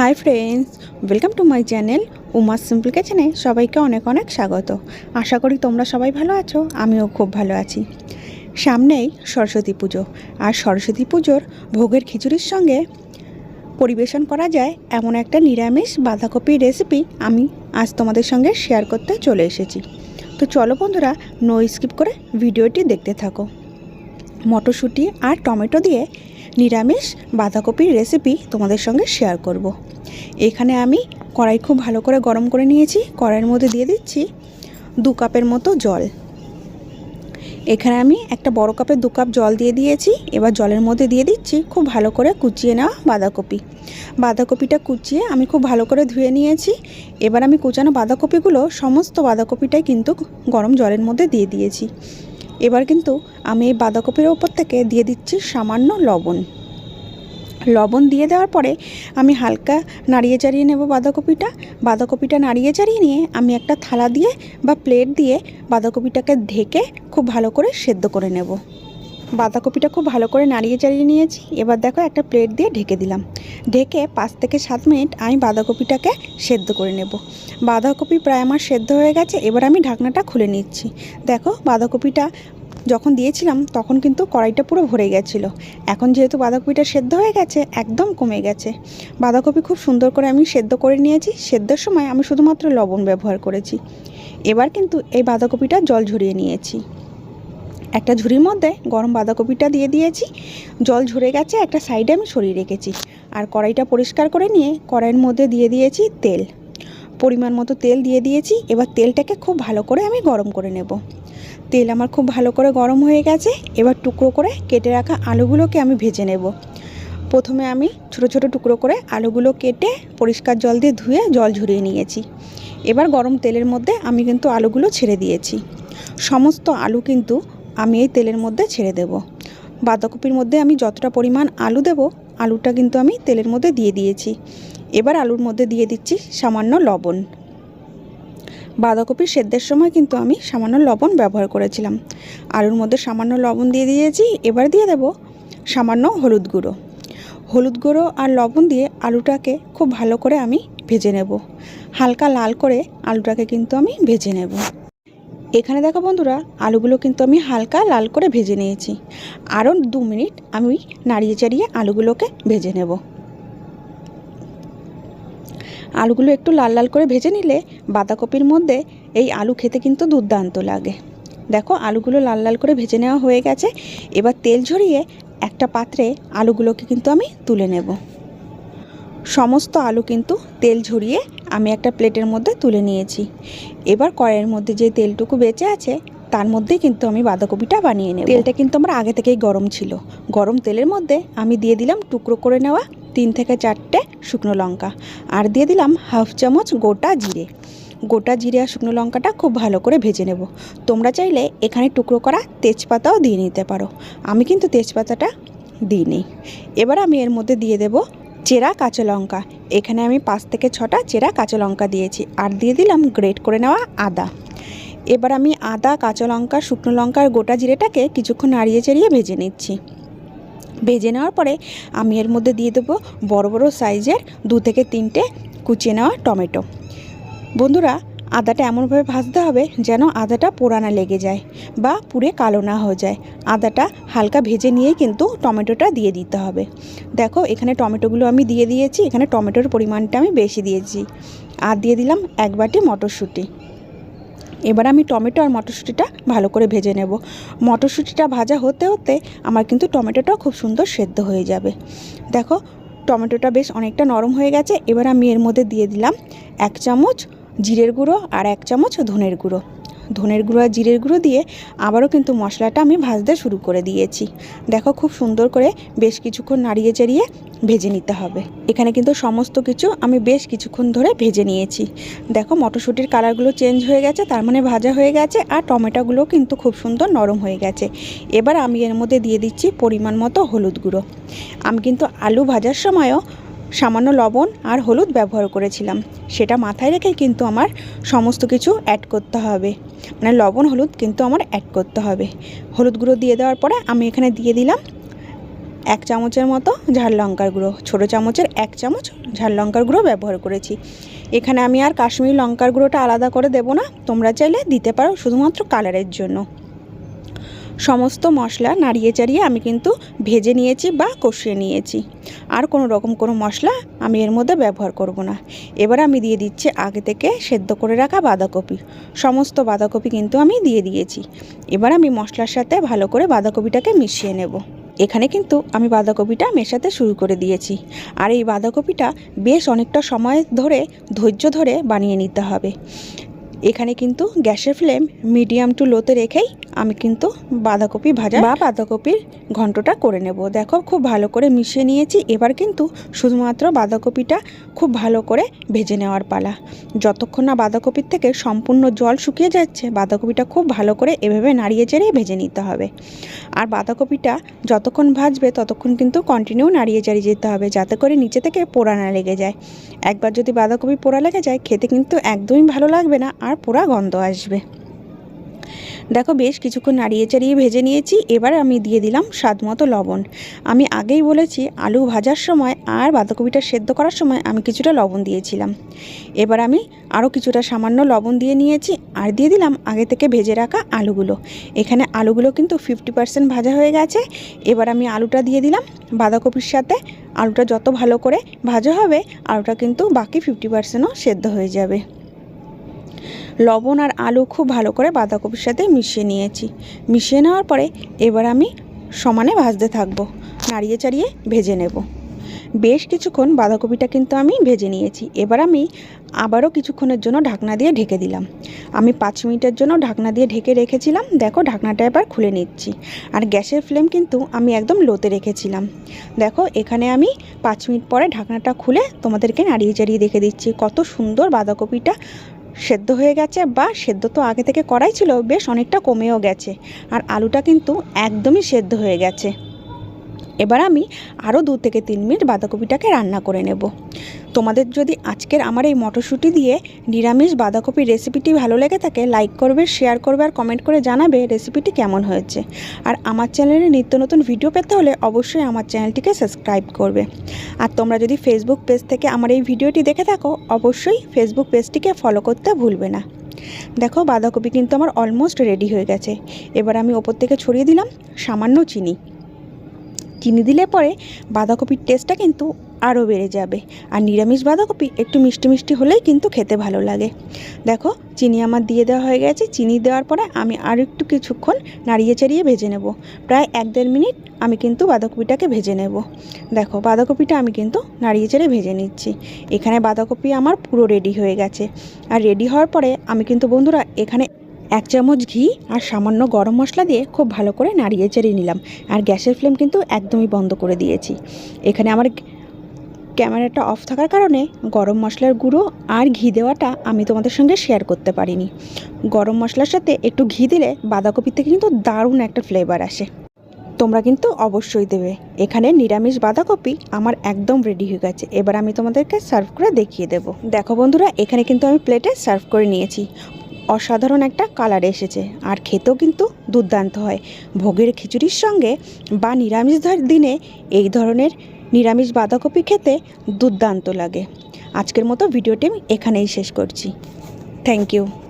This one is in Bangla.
Hi friends welcome to my channel Umar simple কিচেনে সবাইকে অনেক অনেক স্বাগত। আশা করি তোমরা সবাই ভালো আছো, আমিও খুব ভালো আছি। সামনেই সরস্বতী পুজো, আর সরস্বতী পুজোর ভোগের খিচুড়ির সঙ্গে পরিবেশন করা যায় এমন একটা নিরামিষ বাঁধাকপির রেসিপি আমি আজ তোমাদের সঙ্গে শেয়ার করতে চলে এসেছি। তো চলো বন্ধুরা নো স্কিপ করে ভিডিওটি দেখতে থাকো। মটরশুঁটি আর টমেটো দিয়ে নিরামিষ বাঁধাকপির রেসিপি তোমাদের সঙ্গে শেয়ার করব। এখানে আমি কড়াই খুব ভালো করে গরম করে নিয়েছি, কড়াইয়ের মধ্যে দিয়ে দিচ্ছি দু কাপের মতো জল। এখানে আমি একটা বড় কাপের দু কাপ জল দিয়ে দিয়েছি, এবার জলের মধ্যে দিয়ে দিচ্ছি খুব ভালো করে কুচিয়ে নেওয়া বাঁধাকপি। বাঁধাকপিটা কুচিয়ে আমি খুব ভালো করে ধুয়ে নিয়েছি, এবার আমি কুচানো বাঁধাকপিগুলো সমস্ত বাঁধাকপিটাই কিন্তু গরম জলের মধ্যে দিয়ে দিয়েছি। এবার কিন্তু আমি এই বাঁধাকপির ওপর থেকে দিয়ে দিচ্ছি সামান্য লবণ। লবণ দিয়ে দেওয়ার পরে আমি হালকা নাড়িয়ে চাড়িয়ে নেব বাঁধাকপিটা। বাঁধাকপিটা নাড়িয়ে চাড়িয়ে নিয়ে আমি একটা থালা দিয়ে বা প্লেট দিয়ে বাঁধাকপিটাকে ঢেকে খুব ভালো করে সেদ্ধ করে নেব। বাঁধাকপিটা খুব ভালো করে নাড়িয়ে চাড়িয়ে নিয়েছি। এবার দেখো একটা প্লেট দিয়ে ঢেকে দিলাম। ঢেকে পাঁচ থেকে সাত মিনিট আমি বাঁধাকপিটাকে সেদ্ধ করে নেব। বাঁধাকপি প্রায় আমার সেদ্ধ হয়ে গেছে, এবার আমি ঢাকনাটা খুলে নিচ্ছি। দেখো বাঁধাকপিটা যখন দিয়েছিলাম, তখন কিন্তু কড়াইটা পুরো ভরে গেছিল। এখন যেহেতু বাঁধাকপিটা সেদ্ধ হয়ে গেছে, একদম কমে গেছে। বাঁধাকপি খুব সুন্দর করে আমি সেদ্ধ করে নিয়েছি। সেদ্ধর সময় আমি শুধুমাত্র লবণ ব্যবহার করেছি। এবার কিন্তু এই বাঁধাকপিটা জল ঝরিয়ে নিয়েছি। একটা ঝুড়ির মধ্যে গরম বাঁধাকপিটা দিয়ে দিয়েছি। জল ঝরে গেছে, একটা সাইডে আমি সরিয়ে রেখেছি। আর কড়াইটা পরিষ্কার করে নিয়ে কড়াইয়ের মধ্যে দিয়ে দিয়েছি তেল। পরিমাণ মতো তেল দিয়ে দিয়েছি, এবার তেলটাকে খুব ভালো করে আমি গরম করে নেব। তেল আমার খুব ভালো করে গরম হয়ে গেছে, এবার টুকরো করে কেটে রাখা আলুগুলোকে আমি ভেজে নেব। প্রথমে আমি ছোট ছোট টুকরো করে আলুগুলো কেটে পরিষ্কার জল দিয়ে ধুয়ে জল ঝরিয়ে নিয়েছি। এবার গরম তেলের মধ্যে আমি কিন্তু আলুগুলো ছেড়ে দিয়েছি। সমস্ত আলু কিন্তু আমি এই তেলের মধ্যে ছেড়ে দেব। বাঁধাকপির মধ্যে আমি যতটা পরিমাণ আলু দেব, আলুটা কিন্তু আমি তেলের মধ্যে দিয়ে দিয়েছি। এবার আলুর মধ্যে দিয়ে দিচ্ছি সামান্য লবণ। বাঁধাকপির সেদ্ধের সময় কিন্তু আমি সামান্য লবণ ব্যবহার করেছিলাম। আলুর মধ্যে সামান্য লবণ দিয়ে দিয়েছি, এবার দিয়ে দেব সামান্য হলুদ গুঁড়ো। হলুদ গুঁড়ো আর লবণ দিয়ে আলুটাকে খুব ভালো করে আমি ভেজে নেব। হালকা লাল করে আলুটাকে কিন্তু আমি ভেজে নেব। এখানে দেখো বন্ধুরা, আলুগুলো কিন্তু আমি হালকা লাল করে ভেজে নিয়েছি। আরও দু মিনিট আমি নাড়িয়ে চাড়িয়ে আলুগুলোকে ভেজে নেব। আলুগুলো একটু লাল লাল করে ভেজে নিলে বাঁধাকপির মধ্যে এই আলু খেতে কিন্তু দুর্দান্ত লাগে। দেখো, আলুগুলো লাল লাল করে ভেজে নেওয়া হয়ে গেছে। এবার তেল ঝরিয়ে একটা পাত্রে আলুগুলোকে কিন্তু আমি তুলে নেব। সমস্ত আলু কিন্তু তেল ঝরিয়ে আমি একটা প্লেটের মধ্যে তুলে নিয়েছি। এবার কড়াইয়ের মধ্যে যে তেলটুকু বেঁচে আছে, তার মধ্যেই কিন্তু আমি বাঁধাকপিটা বানিয়ে নেব। তেলটা কিন্তু আমার আগে থেকেই গরম ছিল। গরম তেলের মধ্যে আমি দিয়ে দিলাম টুকরো করে নেওয়া তিন থেকে চারটে শুকনো লঙ্কা। আর দিয়ে দিলাম হাফ চামচ গোটা জিরে। গোটা জিরে আর শুকনো লঙ্কাটা খুব ভালো করে ভেজে নেব। তোমরা চাইলে এখানে টুকরো করা তেজপাতাও দিয়ে নিতে পারো। আমি কিন্তু তেজপাতাটা দিইনি। এবার আমি এর মধ্যে দিয়ে দেব চেরা কাঁচা লঙ্কা। এখানে আমি পাঁচ থেকে ছটা চেরা কাঁচা লঙ্কা দিয়েছি আর দিয়ে দিলাম গ্রেট করে নেওয়া আদা। এবার আমি আদা, কাঁচা লঙ্কা, শুকনো লঙ্কার গোটা জিরেটাকে কিছুক্ষণ নাড়িয়ে চাড়িয়ে ভেজে নিচ্ছি। ভেজে নেওয়ার পরে আমি এর মধ্যে দিয়ে দেবো বড় বড় সাইজের দু থেকে তিনটে কুচিয়ে নেওয়া টমেটো। বন্ধুরা আদাটা এমনভাবে ভাজতে হবে যেন আদাটা পোড়ানা লেগে যায় বা পুড়ে কালো না হয়ে যায়। আদাটা হালকা ভেজে নিয়ে কিন্তু টমেটোটা দিয়ে দিতে হবে। দেখো, এখানে টমেটোগুলো আমি দিয়ে দিয়েছি, এখানে টমেটোর পরিমাণটা আমি বেশি দিয়েছি। আর দিয়ে দিলাম এক বাটি মটরশুঁটি। এবার আমি টমেটো আর মটরশুঁটিটা ভালো করে ভেজে নেব। মটরশুঁটিটা ভাজা হতে হতে আমার কিন্তু টমেটোটাও খুব সুন্দর সেদ্ধ হয়ে যাবে। দেখো, টমেটোটা বেশ অনেকটা নরম হয়ে গেছে। এবার আমি এর মধ্যে দিয়ে দিলাম এক চামচ জিরের গুঁড়ো আর এক চামচ ধনের গুঁড়ো। ধনের গুঁড়ো আর জিরের গুঁড়ো দিয়ে আবারও কিন্তু মশলাটা আমি ভাজতে শুরু করে দিয়েছি। দেখো খুব সুন্দর করে বেশ কিছুক্ষণ নাড়িয়ে চাড়িয়ে ভেজে নিতে হবে। এখানে কিন্তু সমস্ত কিছু আমি বেশ কিছুক্ষণ ধরে ভেজে নিয়েছি। দেখো মটরশুঁটির কালারগুলো চেঞ্জ হয়ে গেছে, তার মানে ভাজা হয়ে গেছে আর টমেটোগুলো কিন্তু খুব সুন্দর নরম হয়ে গেছে। এবার আমি এর মধ্যে দিয়ে দিচ্ছি পরিমাণ মতো হলুদ গুঁড়ো। আমি কিন্তু আলু ভাজার সময়ও সামান্য লবণ আর হলুদ ব্যবহার করেছিলাম। সেটা মাথায় রেখে কিন্তু আমার সমস্ত কিছু অ্যাড করতে হবে। মানে লবণ, হলুদ কিন্তু আমার অ্যাড করতে হবে। হলুদ গুঁড়ো দিয়ে দেওয়ার পরে আমি এখানে দিয়ে দিলাম এক চামচের মতো ঝাল লঙ্কার গুঁড়ো। ছোটো চামচের এক চামচ ঝাল লঙ্কার গুঁড়ো ব্যবহার করেছি। এখানে আমি আর কাশ্মীরি লঙ্কার গুঁড়োটা আলাদা করে দেবো না। তোমরা চাইলে দিতে পারো শুধুমাত্র কালারের জন্য। সমস্ত মশলা নাড়িয়ে চাড়িয়ে আমি কিন্তু ভেজে নিয়েছি বা কষিয়ে নিয়েছি। আর কোনো রকম কোনো মশলা আমি এর মধ্যে ব্যবহার করব না। এবার আমি দিয়ে দিচ্ছি আগে থেকে সেদ্ধ করে রাখা বাঁধাকপি। সমস্ত বাঁধাকপি কিন্তু আমি দিয়ে দিয়েছি। এবার আমি মশলার সাথে ভালো করে বাঁধাকপিটাকে মিশিয়ে নেব। এখানে কিন্তু আমি বাঁধাকপিটা মেশাতে শুরু করে দিয়েছি। আর এই বাঁধাকপিটা বেশ অনেকটা সময় ধরে, ধৈর্য ধরে বানিয়ে নিতে হবে। এখানে কিন্তু গ্যাসের ফ্লেম মিডিয়াম টু লোতে রেখেই আমি কিন্তু বাঁধাকপি ভাজা বা বাঁধাকপির ঘন্টটা করে নেব। দেখো, খুব ভালো করে মিশিয়ে নিয়েছি। এবার কিন্তু শুধুমাত্র বাঁধাকপিটা খুব ভালো করে ভেজে নেওয়ার পালা। যতক্ষণ না বাঁধাকপির থেকে সম্পূর্ণ জল শুকিয়ে যাচ্ছে, বাঁধাকপিটা খুব ভালো করে এভাবে নাড়িয়ে চেড়িয়ে ভেজে নিতে হবে। আর বাঁধাকপিটা যতক্ষণ ভাজবে, ততক্ষণ কিন্তু কন্টিনিউ নাড়িয়ে চাড়িয়ে যেতে হবে, যাতে করে নিচে থেকে পোড়া না লেগে যায়। একবার যদি বাঁধাকপি পোড়া লেগে যায়, খেতে কিন্তু একদমই ভালো লাগবে না আর পোড়া গন্ধ আসবে। দেখো বেশ কিছুক্ষণ নাড়িয়ে চাড়িয়ে ভেজে নিয়েছি, এবার আমি দিয়ে দিলাম স্বাদ মতো লবণ। আমি আগেই বলেছি, আলু ভাজার সময় আর বাঁধাকপিটা সেদ্ধ করার সময় আমি কিছুটা লবণ দিয়েছিলাম। এবার আমি আরও কিছুটা সামান্য লবণ দিয়ে নিয়েছি আর দিয়ে দিলাম আগে থেকে ভেজে রাখা আলুগুলো। এখানে আলুগুলো কিন্তু ফিফটি পার্সেন্ট ভাজা হয়ে গেছে। এবার আমি আলুটা দিয়ে দিলাম। বাঁধাকপির সাথে আলুটা যত ভালো করে ভাজা হবে, আলুটা কিন্তু বাকি ফিফটি পার্সেন্টও সেদ্ধ হয়ে যাবে। লবণ আর আলু খুব ভালো করে বাঁধাকপির সাথে মিশিয়ে নিয়েছি। মিশিয়ে নেওয়ার পরে এবার আমি সমানে ভাজতে থাকব। নাড়িয়ে চাড়িয়ে ভেজে নেব। বেশ কিছুক্ষণ বাঁধাকপিটা কিন্তু আমি ভেজে নিয়েছি। এবার আমি আবারও কিছুক্ষণের জন্য ঢাকনা দিয়ে ঢেকে দিলাম। আমি পাঁচ মিনিটের জন্য ঢাকনা দিয়ে ঢেকে রেখেছিলাম। দেখো, ঢাকনাটা এবার খুলে নিচ্ছি। আর গ্যাসের ফ্লেম কিন্তু আমি একদম লোতে রেখেছিলাম। দেখো, এখানে আমি পাঁচ মিনিট পরে ঢাকনাটা খুলে তোমাদেরকে নাড়িয়ে চাড়িয়ে দেখে দিচ্ছি। কত সুন্দর বাঁধাকপিটা সেদ্ধ হয়ে গেছে বা সেদ্ধ তো আগে থেকে করাই ছিল, বেশ অনেকটা কমেও গেছে। আর আলুটা কিন্তু একদমই সেদ্ধ হয়ে গেছে। এবার আমি আরও দু থেকে তিন মিনিট বাঁধাকপিটাকে রান্না করে নেব। তোমাদের যদি আজকের আমার এই মটরশুঁটি দিয়ে নিরামিষ বাঁধাকপির রেসিপিটি ভালো লেগে থাকে, লাইক করবে, শেয়ার করবে আর কমেন্ট করে জানাবে রেসিপিটি কেমন হয়েছে। আর আমার চ্যানেলে নিত্য নতুন ভিডিও পেতে হলে অবশ্যই আমার চ্যানেলটিকে সাবস্ক্রাইব করবে। আর তোমরা যদি ফেসবুক পেজ থেকে আমার এই ভিডিওটি দেখে থাকো, অবশ্যই ফেসবুক পেজটিকে ফলো করতে ভুলবে না। দেখো, বাঁধাকপি কিন্তু আমার অলমোস্ট রেডি হয়ে গেছে। এবার আমি ওপর থেকে ছড়িয়ে দিলাম সামান্য চিনি। চিনি দিলে পরে বাঁধাকপির টেস্টটা কিন্তু আরও বেড়ে যাবে। আর নিরামিষ বাঁধাকপি একটু মিষ্টি মিষ্টি হলেই কিন্তু খেতে ভালো লাগে। দেখো, চিনি আমার দিয়ে দেওয়া হয়ে গেছে। চিনি দেওয়ার পরে আমি আর একটু কিছুক্ষণ নাড়িয়ে চাড়িয়ে ভেজে নেব। প্রায় এক দেড় মিনিট আমি কিন্তু বাঁধাকপিটাকে ভেজে নেব। দেখো, বাঁধাকপিটা আমি কিন্তু নাড়িয়ে চেড়ে ভেজে নিচ্ছি। এখানে বাঁধাকপি আমার পুরো রেডি হয়ে গেছে। আর রেডি হওয়ার পরে আমি কিন্তু বন্ধুরা এখানে এক চামচ ঘি আর সামান্য গরম মশলা দিয়ে খুব ভালো করে নাড়িয়ে চেড়িয়ে নিলাম। আর গ্যাসের ফ্লেম কিন্তু একদমই বন্ধ করে দিয়েছি। এখানে আমার ক্যামেরাটা অফ থাকার কারণে গরম মশলার গুঁড়ো আর ঘি দেওয়াটা আমি তোমাদের সঙ্গে শেয়ার করতে পারিনি। গরম মশলার সাথে একটু ঘি দিলে বাঁধাকপি থেকে কিন্তু দারুণ একটা ফ্লেভার আসে। তোমরা কিন্তু অবশ্যই দেবে। এখানে নিরামিষ বাঁধাকপি আমার একদম রেডি হয়ে গেছে। এবার আমি তোমাদেরকে সার্ভ করে দেখিয়ে দেবো। দেখো বন্ধুরা, এখানে কিন্তু আমি প্লেটে সার্ভ করে নিয়েছি। অসাধারণ একটা কালার এসেছে। আর খেতেও কিন্তু দুর্দান্ত হয়। ভোগের খিচুড়ির সঙ্গে বা নিরামিষ দিনে এই ধরনের নিরামিষ বাঁধাকপি খেতে দুর্দান্ত লাগে। আজকের মতো ভিডিওটি আমি এখানেই শেষ করছি। Thank you